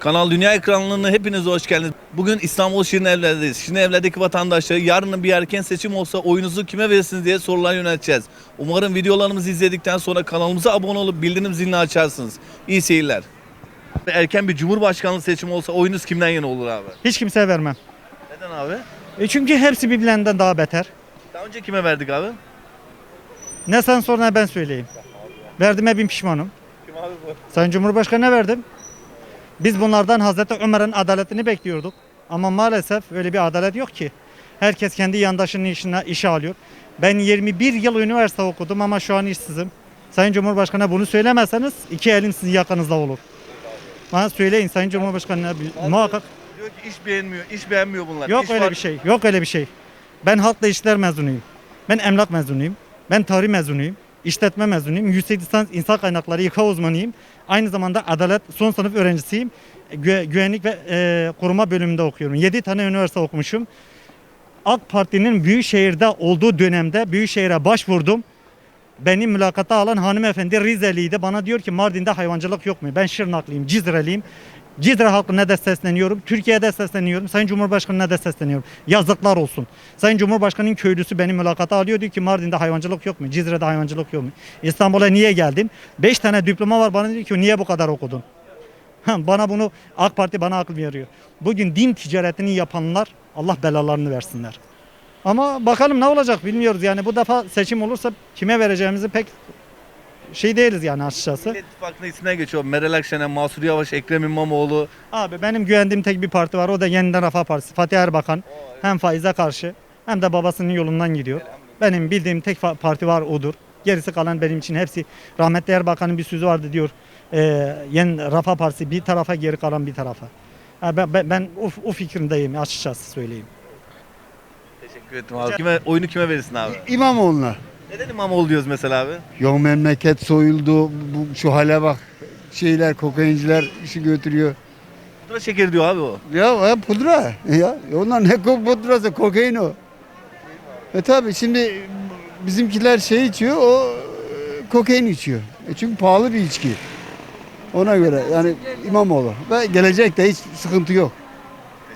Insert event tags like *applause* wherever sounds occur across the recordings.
Kanal Dünya ekranlarına hepiniz hoş geldiniz. Bugün İstanbul Şirin Evler'deyiz. Şirin Evler'deki vatandaşlara yarın bir erken seçim olsa oyunuzu kime verirsiniz diye sorular yönelteceğiz. Umarım videolarımızı izledikten sonra kanalımıza abone olup bildirim zilini açarsınız. İyi seyirler. Erken bir cumhurbaşkanlığı seçimi olsa oyunuz kimden yana olur abi? Hiç kimseye vermem. Neden abi? E çünkü hepsi birbirlerinden daha beter. Daha önce kime verdik abi? Ne sen sor ne ben söyleyeyim. Verdiğime bin pişmanım. Kim abi bu? Sayın Cumhurbaşkanı'na verdim. Biz bunlardan Hazreti Ömer'in adaletini bekliyorduk. Ama maalesef öyle bir adalet yok ki. Herkes kendi yandaşının işine işe alıyor. Ben 21 yıl üniversite okudum ama şu an işsizim. Sayın Cumhurbaşkanı'na bunu söylemezseniz iki elim sizin yakanızda olur. Bana söyleyin Sayın Cumhurbaşkanı'na muhakkak. Diyor ki iş beğenmiyor, iş beğenmiyor bunlar. Yok İş öyle var- bir şey. Yok öyle bir şey. Ben halkla işler mezunuyum. Ben emlak mezunuyum. Ben tarih mezunuyum. İşletme mezunuyum. Yüksek lisans insan kaynakları İK uzmanıyım. Aynı zamanda adalet son sınıf öğrencisiyim. Gü- güvenlik ve e, koruma bölümünde okuyorum. 7 tane üniversite okumuşum. AK Parti'nin Büyükşehir'de olduğu dönemde Büyükşehir'e başvurdum. Beni mülakata alan hanımefendi Rizeliydi. Bana diyor ki Mardin'de hayvancılık yok mu? Ben Şırnaklıyım, Cizreliyim. Cizre halkına da sesleniyorum. Türkiye'de sesleniyorum. Sayın Cumhurbaşkanı'na da sesleniyorum. Yazıklar olsun. Sayın Cumhurbaşkanı'nın köylüsü beni mülakata alıyor. Diyor ki Mardin'de hayvancılık yok mu? Cizre'de hayvancılık yok mu? İstanbul'a niye geldin? 5 tane diploma var. Bana diyor ki niye bu kadar okudun? Bana bunu AK Parti bana akıl veriyor. Bugün din ticaretini yapanlar Allah belalarını versinler. Ama bakalım ne olacak bilmiyoruz. Yani bu defa seçim olursa kime vereceğimizi pek şey değiliz yani açıkçası. Millet İttifakı'nın isimler geçiyor. Meral Akşener, Mansur Yavaş, Ekrem İmamoğlu. Abi benim güvendiğim tek bir parti var. O da Yeniden Refah Partisi. Fatih Erbakan hem faize karşı hem de babasının yolundan gidiyor. Benim bildiğim tek parti var odur. Gerisi kalan benim için hepsi rahmetli Erbakan'ın bir sözü vardı diyor. E, Yen Refah Partisi bir tarafa geri kalan bir tarafa. Ha, ben, ben, ben o, o fikrindeyim açıkçası söyleyeyim. Teşekkür ederim abi. Kime, oyunu kime verirsin abi? İmamoğlu'na. Neden İmamoğlu diyoruz mesela abi? Yok memleket soyuldu. Bu, şu hale bak. Şeyler, kokainciler işi götürüyor. Pudra şekeri diyor abi o. Ya, ya pudra. Ya onlar ne ko- pudrası? Kokain o. E tabi şimdi bizimkiler şey içiyor, o e, kokain içiyor. E çünkü pahalı bir içki. Ona göre yani İmamoğlu. Ve gelecekte hiç sıkıntı yok.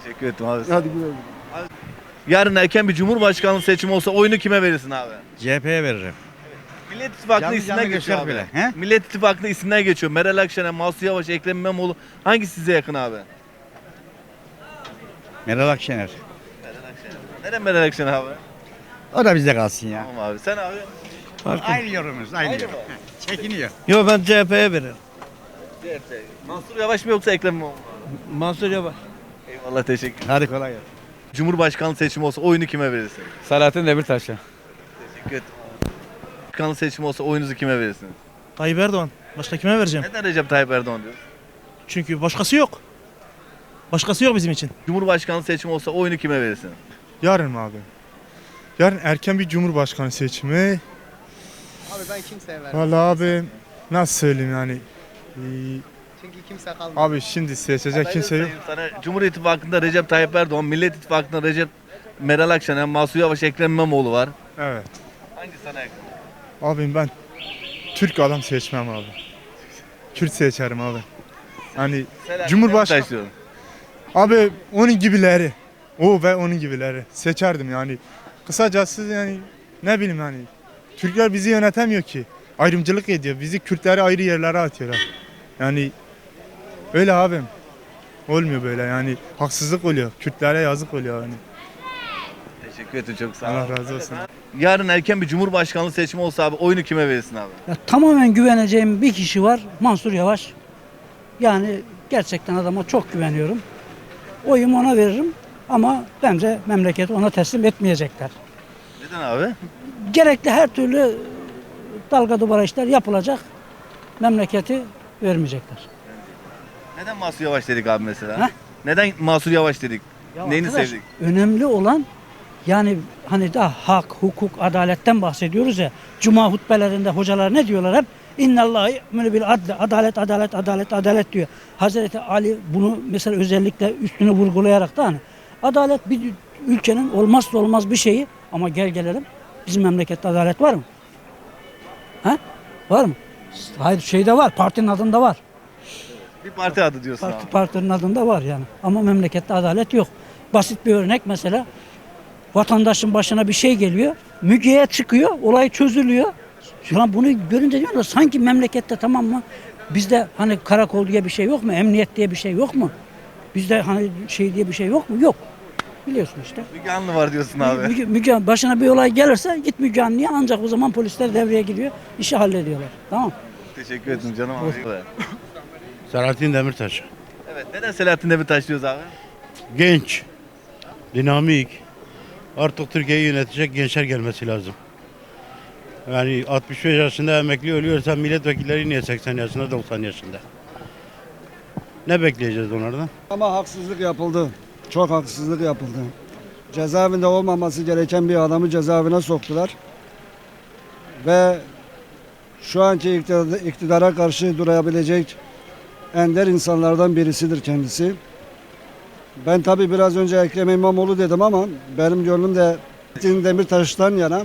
Teşekkür ederim abi. Hadi güle Yarın erken bir cumhurbaşkanlığı seçimi olsa oyunu kime verirsin abi? CHP'ye veririm. Millet İttifakı'nın Canlı isimler canlı geçiyor abi. bile, he? Millet İttifakı'nın isimler geçiyor. Meral Akşener, Mansur Yavaş, Ekrem İmamoğlu. Hangisi size yakın abi? Meral Akşener. Neden Meral Akşener abi? O da bizde kalsın ya. Tamam abi. Sen abi? Aynı yorumumuz, aynı, Aynı yorum. Çekiniyor. Yo ben CHP'ye veririm. CHP. Mansur Yavaş mı yoksa Ekrem İmamoğlu? mu? Mansur Yavaş. Eyvallah teşekkür Hadi kolay gelsin. Cumhurbaşkanlığı seçimi olsa oyunu kime verirsin? Selahattin Demirtaş'a. Teşekkür ederim. Cumhurbaşkanlığı seçimi olsa oyunuzu kime verirsiniz? Tayyip Erdoğan. Başka kime vereceğim? Neden Recep Tayyip Erdoğan diyor? Çünkü başkası yok. Başkası yok bizim için. Cumhurbaşkanlığı seçimi olsa oyunu kime verirsin? Yarın mı abi? Yarın erken bir cumhurbaşkanı seçimi. Abi ben kimseye vermem. Valla abi nasıl söyleyeyim yani. Ee, Çünkü kimse kalmadı. abi şimdi seçecek kimse yok. Sana Cumhur İttifakı'nda Recep Tayyip Erdoğan, Millet İttifakı'nda Recep Meral Akşener, Mansur Yavaş, Ekrem İmamoğlu var. Evet. Hangi sana yakın? Abi ben Türk adam seçmem abi. Kürt seçerim abi. Hani Selahattin Cumhurbaşkanı- Demirtaş diyorum. abi onun gibileri. O ve onun gibileri. Seçerdim yani. Kısacası yani ne bileyim yani. Türkler bizi yönetemiyor ki. Ayrımcılık ediyor. Bizi Kürtleri ayrı yerlere atıyorlar. Yani öyle abim. Olmuyor böyle yani. Haksızlık oluyor. Kürtlere yazık oluyor yani. Teşekkür ederim çok sağ ol. Allah razı olsun. Yarın erken bir cumhurbaşkanlığı seçimi olsa abi oyunu kime verirsin abi? Ya tamamen güveneceğim bir kişi var. Mansur Yavaş. Yani gerçekten adama çok güveniyorum. Oyumu ona veririm ama bence memleketi ona teslim etmeyecekler. Neden abi? Gerekli her türlü dalga duvara işler yapılacak. Memleketi vermeyecekler. Neden Mansur Yavaş dedik abi mesela? Heh. Neden Mansur Yavaş dedik? Ya Neyini arkadaş, sevdik? Önemli olan yani hani da hak, hukuk, adaletten bahsediyoruz ya. Cuma hutbelerinde hocalar ne diyorlar hep? İnnallâhi ye'muru bil adle. Adalet, adalet, adalet, adalet diyor. Hazreti Ali bunu mesela özellikle üstünü vurgulayarak da hani adalet bir ülkenin olmazsa olmaz bir şeyi ama gel gelelim bizim memlekette adalet var mı? Ha? Var mı? Hayır şeyde var, partinin adında var. Bir parti adı diyorsun Parti, abi. partinin adında var yani. Ama memlekette adalet yok. Basit bir örnek mesela. Vatandaşın başına bir şey geliyor. Müge'ye çıkıyor. Olay çözülüyor. Şu an bunu görünce diyorum da sanki memlekette tamam mı? Bizde hani karakol diye bir şey yok mu? Emniyet diye bir şey yok mu? Bizde hani şey diye bir şey yok mu? Yok. Biliyorsun işte. Müge Anlı var diyorsun abi. Müge, Müge- başına bir olay gelirse git Müge Anlı'ya ancak o zaman polisler devreye giriyor. işi hallediyorlar. Tamam. Teşekkür ederim canım abi. Selahattin Demirtaş. Evet. Neden Selahattin Demirtaş diyoruz abi? Genç, dinamik. Artık Türkiye'yi yönetecek gençler gelmesi lazım. Yani 65 yaşında emekli ölüyorsa milletvekilleri niye 80 yaşında 90 yaşında? Ne bekleyeceğiz onlardan? Ama haksızlık yapıldı. Çok haksızlık yapıldı. Cezaevinde olmaması gereken bir adamı cezaevine soktular. Ve şu anki iktidara karşı durabilecek ender insanlardan birisidir kendisi. Ben tabi biraz önce Ekrem İmamoğlu dedim ama benim gönlüm de Selahattin Demirtaş'tan yana.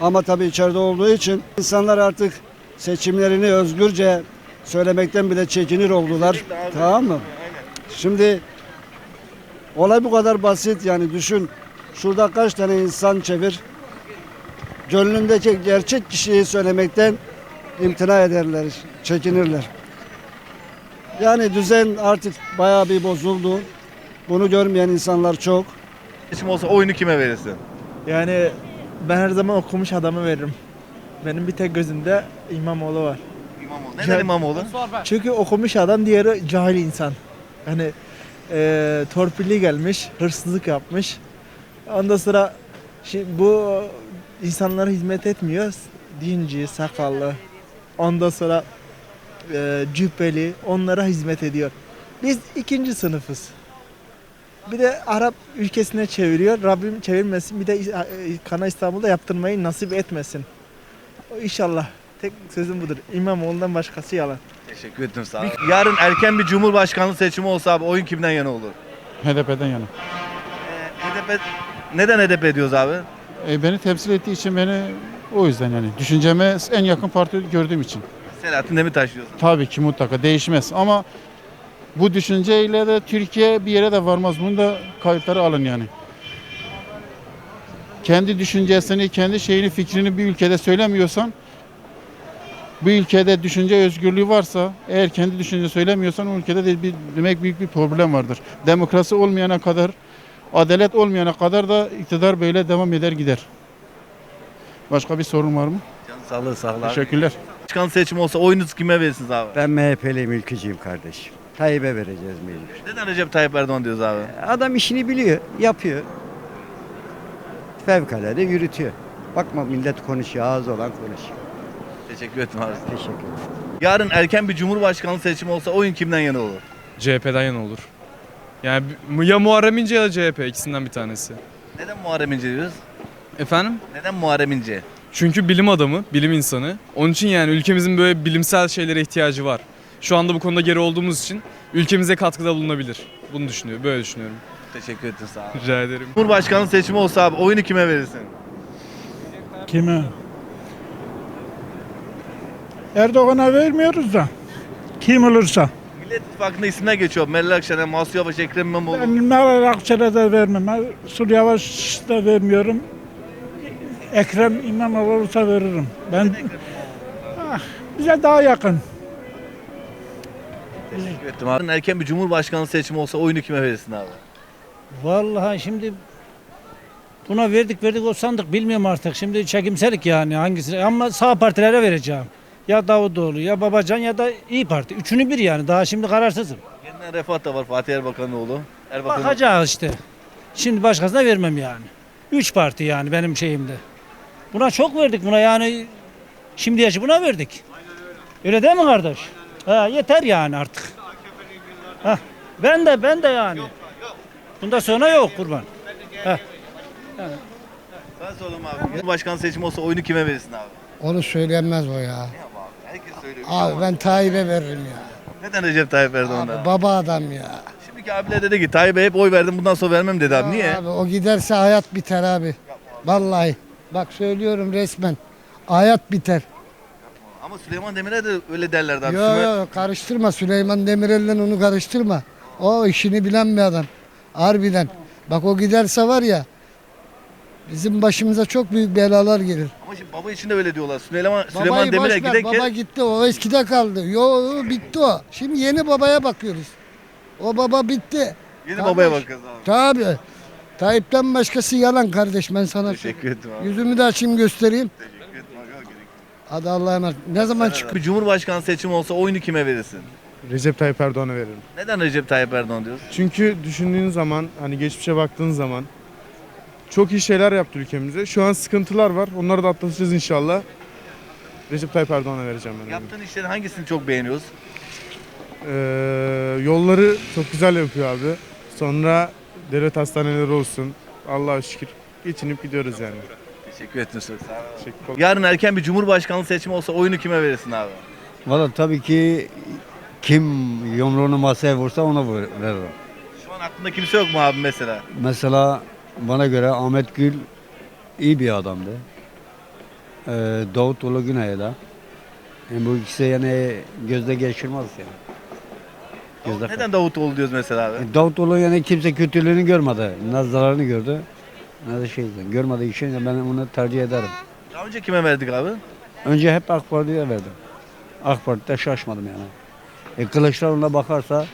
Ama tabi içeride olduğu için insanlar artık seçimlerini özgürce söylemekten bile çekinir oldular. Tamam mı? Şimdi olay bu kadar basit yani düşün. Şurada kaç tane insan çevir. Gönlündeki gerçek kişiyi söylemekten imtina ederler, çekinirler. Yani düzen artık bayağı bir bozuldu. Bunu görmeyen insanlar çok. Seçim olsa oyunu kime verirsin? Yani ben her zaman okumuş adamı veririm. Benim bir tek gözümde İmamoğlu var. İmamoğlu. Neden İmamoğlu? Çünkü okumuş adam diğeri cahil insan. Yani eee torpilli gelmiş, hırsızlık yapmış. Ondan sonra şimdi bu insanlara hizmet etmiyor. Dinci, sakallı. Ondan sonra eee cübbeli onlara hizmet ediyor. Biz ikinci sınıfız. Bir de Arap ülkesine çeviriyor. Rabbim çevirmesin. Bir de e, Kana İstanbul'da yaptırmayı nasip etmesin. O İnşallah. Tek sözüm budur. İmamoğlu'ndan başkası yalan. Teşekkür ederim sağ ol. Yarın erken bir cumhurbaşkanlığı seçimi olsa abi oyun kimden yana olur? HDP'den yana. HDP neden HDP diyoruz abi? E, beni temsil ettiği için beni o yüzden yani düşünceme en yakın parti gördüğüm için. Selahattin Demirtaş diyorsun. Tabii ki mutlaka değişmez ama bu düşünceyle de Türkiye bir yere de varmaz. Bunu da kayıtları alın yani. Kendi düşüncesini, kendi şeyini, fikrini bir ülkede söylemiyorsan bu ülkede düşünce özgürlüğü varsa eğer kendi düşünce söylemiyorsan o ülkede de bir, demek büyük bir problem vardır. Demokrasi olmayana kadar, adalet olmayana kadar da iktidar böyle devam eder gider. Başka bir sorun var mı? Canı sağlığı sağ ol abi. Teşekkürler. Başkan seçimi olsa oyunuzu kime verirsiniz abi? Ben MHP'li mülkücüyüm kardeşim. Tayyip'e vereceğiz mecbur. Neden Recep Tayyip Erdoğan diyoruz abi? Adam işini biliyor, yapıyor. Fevkalade yürütüyor. Bakma millet konuşuyor, ağzı olan konuşuyor. Teşekkür ederim abi. Teşekkür ederim. Yarın erken bir cumhurbaşkanlığı seçimi olsa oyun kimden yana olur? CHP'den yana olur. Yani ya Muharrem İnce ya da CHP ikisinden bir tanesi. Neden Muharrem İnce diyoruz? Efendim? Neden Muharrem İnce? Çünkü bilim adamı, bilim insanı. Onun için yani ülkemizin böyle bilimsel şeylere ihtiyacı var. Şu anda bu konuda geri olduğumuz için ülkemize katkıda bulunabilir. Bunu düşünüyorum, böyle düşünüyorum. Teşekkür ederim sağ ol. Rica ederim. Cumhurbaşkanlığı seçimi olsa abi oyunu kime verirsin? Kime? Erdoğan'a vermiyoruz da. Kim olursa. Millet İttifakı'nda isimler geçiyor. Meral Akşener, Masu Yavaş, Ekrem İmamoğlu. Ben Meral Akşener'e de vermem. Sur Yavaş da vermiyorum. Ekrem İmamoğlu olursa veririm. Ben Ah, bize daha yakın. Teşekkür ederim abi. Erken bir cumhurbaşkanlığı seçimi olsa oyunu kime verirsin abi? Vallahi şimdi buna verdik verdik o sandık bilmiyorum artık. Şimdi çekimselik yani hangisi ama sağ partilere vereceğim. Ya Davutoğlu ya Babacan ya da İyi Parti. Üçünü bir yani daha şimdi kararsızım. Yeniden Refah da var Fatih Erbakan'ın oğlu. Erbakan'ın Bakacağız işte. Şimdi başkasına vermem yani. Üç parti yani benim şeyimde. Buna çok verdik buna yani şimdi yaşı buna verdik. Öyle değil mi kardeş? Ha, yeter yani artık. Ha, ben de ben de yani. Bunda sonra yok kurban. Ben sordum abi. Cumhurbaşkanlığı seçimi olsa oyunu kime verirsin abi? Onu söyleyemez o ya. Herkes söylüyor. Abi ben Tayyip'e veririm ya. Neden Recep Tayyip Erdoğan'da? baba adam ya. Şimdiki abiler dedi ki Tayyip'e hep oy verdim bundan sonra vermem dedi abi. Niye? Abi o giderse hayat biter abi. Vallahi. Bak söylüyorum resmen. Hayat biter. Ama Süleyman Demirel de öyle derlerdi abi. Yok yok karıştırma Süleyman Demirel'le onu karıştırma. O işini bilen bir adam. Harbiden. Bak o giderse var ya bizim başımıza çok büyük belalar gelir. Ama şimdi baba için de öyle diyorlar. Süleyman, Süleyman Babayı Demirel boş ver, giderken baba gitti o eskide kaldı. Yo bitti o. Şimdi yeni babaya bakıyoruz. O baba bitti. yeni Kardeş. babaya bakıyoruz abi. Tabii. Tayyip'ten başkası yalan kardeş ben sana. Teşekkür ederim abi. Yüzümü de açayım göstereyim. Teşekkür ederim abi. Gerek Hadi Allah'a emanet. Ne zaman çık? yok. Bir Cumhurbaşkanı seçimi olsa oyunu kime verirsin? Recep Tayyip Erdoğan'a veririm. Neden Recep Tayyip Erdoğan diyoruz? Çünkü düşündüğün zaman hani geçmişe baktığın zaman çok iyi şeyler yaptı ülkemize. Şu an sıkıntılar var. Onları da atlatacağız inşallah. Recep Tayyip Erdoğan'a vereceğim ben. oyumu. Yaptığın işlerin hangisini çok beğeniyoruz? Ee, yolları çok güzel yapıyor abi. Sonra devlet hastaneleri olsun. Allah'a şükür geçinip gidiyoruz yani. Teşekkür. Sağ ol. Teşekkür ederim. Yarın erken bir Cumhurbaşkanlığı seçimi olsa oyunu kime verirsin abi? Valla tabii ki kim yumruğunu masaya vursa ona veririm. Şu an aklında kimse yok mu abi mesela? Mesela bana göre Ahmet Gül iyi bir adamdı. Ee, Davutoğlu Güney'e de. Yani bu ikisi yani gözde geçirmez yani. Gözde Neden Davutoğlu diyoruz mesela abi? E, Davutoğlu yani kimse kötülüğünü görmedi. Ne zararını gördü. Ne de şey görmediği için ben onu tercih ederim. Daha önce kime verdik abi? Önce hep AK Parti'ye verdim. AK Parti'de şaşmadım yani. E Kılıçdaroğlu'na bakarsa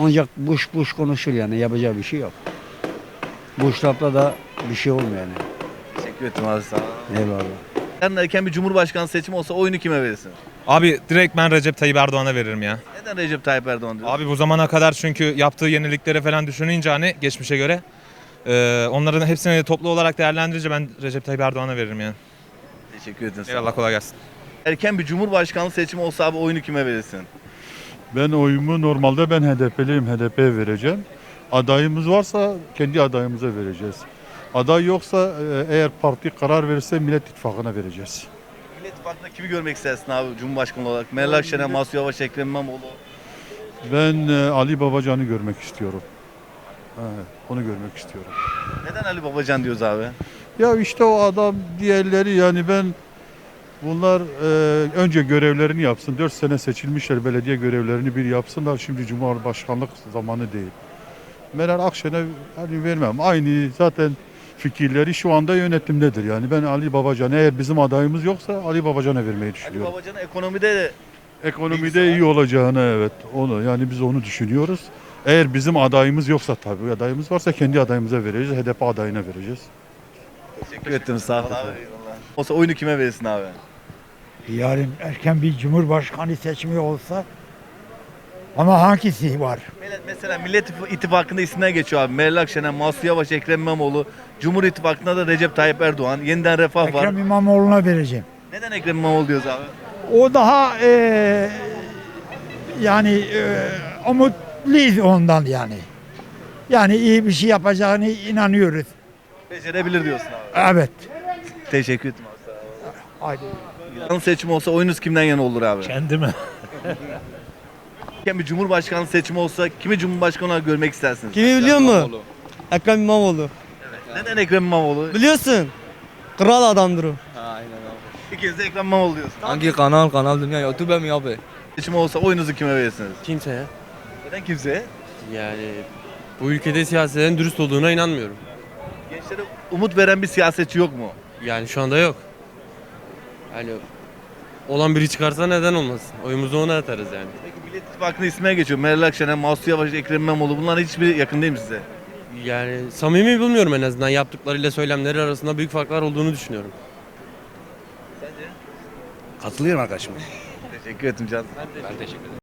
ancak buş buş konuşur yani yapacağı bir şey yok. Buş lafla da bir şey olmuyor yani. Teşekkür ederim abi sağ ol. Eyvallah. Yarın erken bir Cumhurbaşkanı seçimi olsa oyunu kime verirsin? Abi direkt ben Recep Tayyip Erdoğan'a veririm ya. Neden Recep Tayyip Erdoğan diyoruz? Abi bu zamana kadar çünkü yaptığı yeniliklere falan düşününce hani geçmişe göre e, onların hepsini toplu olarak değerlendirince ben Recep Tayyip Erdoğan'a veririm yani. Teşekkür ederim. Eyvallah kolay gelsin. Erken bir Cumhurbaşkanlığı seçimi olsa abi oyunu kime verirsin? Ben oyumu normalde ben HDP'liyim. HDP'ye vereceğim. Adayımız varsa kendi adayımıza vereceğiz. Aday yoksa e, eğer parti karar verirse Millet İttifakı'na vereceğiz. İttifakı'nda kimi görmek istersin abi Cumhurbaşkanı olarak? Meral Akşener, Masu Yavaş, Ekrem İmamoğlu. Ben e, Ali Babacan'ı görmek istiyorum. Evet, onu görmek istiyorum. Neden Ali Babacan diyoruz abi? Ya işte o adam diğerleri yani ben bunlar e, önce görevlerini yapsın. 4 sene seçilmişler belediye görevlerini bir yapsınlar. Şimdi Cumhurbaşkanlık zamanı değil. Meral Akşener hani vermem. Aynı zaten fikirleri şu anda yönetimdedir. Yani ben Ali Babacan eğer bizim adayımız yoksa Ali Babacan'a vermeyi Ali düşünüyorum. Babacan'ın ekonomide de Ekonomide iyi olacağını evet. Onu yani biz onu düşünüyoruz. Eğer bizim adayımız yoksa tabii adayımız varsa kendi adayımıza vereceğiz. HDP adayına vereceğiz. teşekkür ederim sağ ol abi. Olsa oyunu kime verirsin abi? Yarın erken bir cumhurbaşkanı seçimi olsa ama hangisi var? Mesela Millet İttifakı'nda isimler geçiyor abi. Meral Akşener, Masu Yavaş, Ekrem İmamoğlu. Cumhur İttifakı'nda da Recep Tayyip Erdoğan. Yeniden Refah var. Ekrem İmamoğlu'na vereceğim. Neden Ekrem İmamoğlu diyoruz abi? O daha eee, yani eee umutluyuz ondan yani. Yani iyi bir şey yapacağını inanıyoruz. Becerebilir diyorsun abi. Evet. Teşekkür ederim. Haydi. Yarın seçim olsa oyunuz kimden yana olur abi? Kendime. *laughs* Bir Cumhurbaşkanlığı seçimi olsa kimi Cumhurbaşkanı olarak görmek istersiniz? Kimi biliyor musun? Ekrem İmamoğlu. Neden Ekrem İmamoğlu? Biliyorsun. Kral adamdır o. İkiniz de Ekrem İmamoğlu diyorsun. Hangi kanal? Kanal Dünya YouTube mi abi? Seçim olsa oyunuzu kime verirsiniz? Kimseye. Neden kimseye? Yani bu ülkede siyasetin dürüst olduğuna inanmıyorum. Gençlere umut veren bir siyasetçi yok mu? Yani şu anda yok. Yani olan biri çıkarsa neden olmasın? Oyumuzu ona atarız yani. Peki Millet İttifakı'nda isimler geçiyor. Meral Akşener, Masu Yavaş, Ekrem İmamoğlu. Bunların hiçbiri yakın değil mi size? Yani samimi bulmuyorum en azından. Yaptıklarıyla söylemleri arasında büyük farklar olduğunu düşünüyorum. Sence? Katılıyorum arkadaşım. Teşekkür ederim canım. Ben teşekkür ederim.